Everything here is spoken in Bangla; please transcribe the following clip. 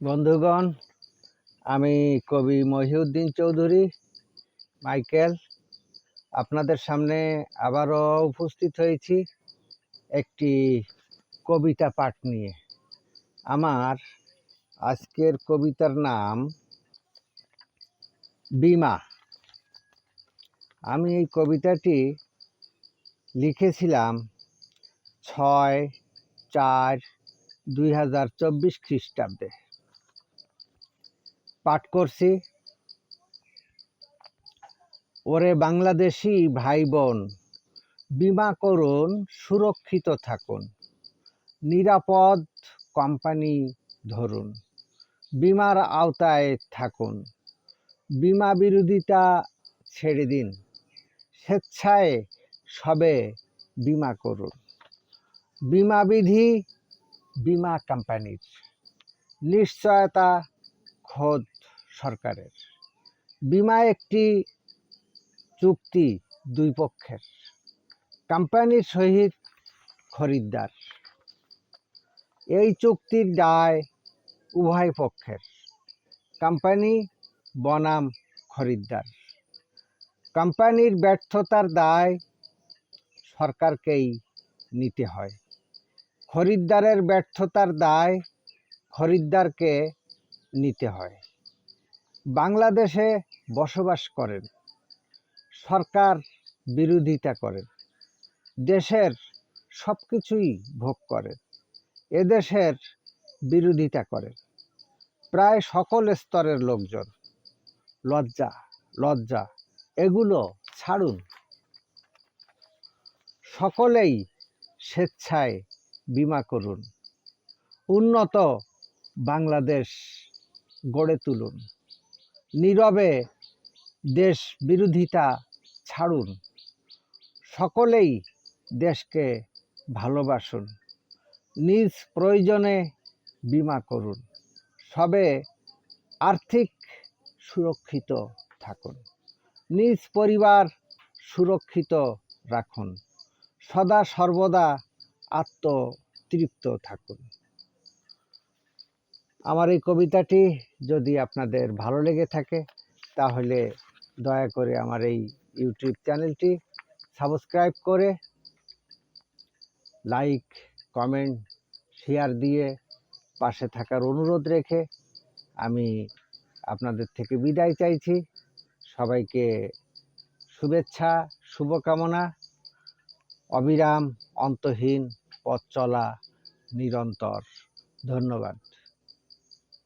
বন্ধুগণ, আমি কবি মহিউদ্দিন চৌধুরী, মাইকেল। আপনাদের সামনে আবারও উপস্থিত হয়েছি একটি কবিতা পাঠ নিয়ে। আমার আজকের কবিতার নাম বিমা। আমি এই কবিতাটি লিখেছিলাম ছয় চার দুই হাজার চব্বিশ খ্রিস্টাব্দে। পাঠ করছি। ওরে বাংলাদেশি ভাই বোন বিমা করুন, সুরক্ষিত থাকুন, নিরাপদ কোম্পানি ধরুন, বিমার আওতায় থাকুন, বিমা বিরোধিতা ছেড়ে দিন, স্বেচ্ছায় সবে বিমা করুন। বিমা বিধি, বিমা কোম্পানির নিশ্চয়তা খোদ সরকারের। বিমা একটি চুক্তি দুই পক্ষের। কোম্পানির সহিত খরিদ্দার। এই চুক্তির দায় উভয় পক্ষের। কোম্পানি বনাম খরিদ্দার। কোম্পানির ব্যর্থতার দায় সরকারকেই নিতে হয়। খরিদ্দারের ব্যর্থতার দায় খরিদ্দারকে নিতে হয়। বাংলাদেশে বসবাস করেন, সরকার বিরোধিতা করেন, দেশের সব কিছুই ভোগ করেন, এদেশের বিরোধিতা করেন। প্রায় সকল স্তরের লোকজন, লজ্জা লজ্জা, এগুলো ছাড়ুন। সকলেই স্বেচ্ছায় বিমা করুন, উন্নত বাংলাদেশ গড়ে তুলুন। নীরবে দেশ বিরোধিতা ছাড়ুন। সকলেই দেশকে ভালোবাসুন। নিজ প্রয়োজনে বিমা করুন। সবে আর্থিক সুরক্ষিত থাকুন। নিজ পরিবার সুরক্ষিত রাখুন। সদা সর্বদা আত্মতৃপ্ত থাকুন। আমার এই কবিতাটি যদি আপনাদের ভালো লেগে থাকে, তাহলে দয়া করে আমার এই ইউটিউব চ্যানেলটি সাবস্ক্রাইব করে লাইক, কমেন্ট, শেয়ার দিয়ে পাশে থাকার অনুরোধ রেখে আমি আপনাদের থেকে বিদায় চাইছি। সবাইকে শুভেচ্ছা, শুভকামনা। অবিরাম অন্তহীন পথ চলা নিরন্তর। ধন্যবাদ।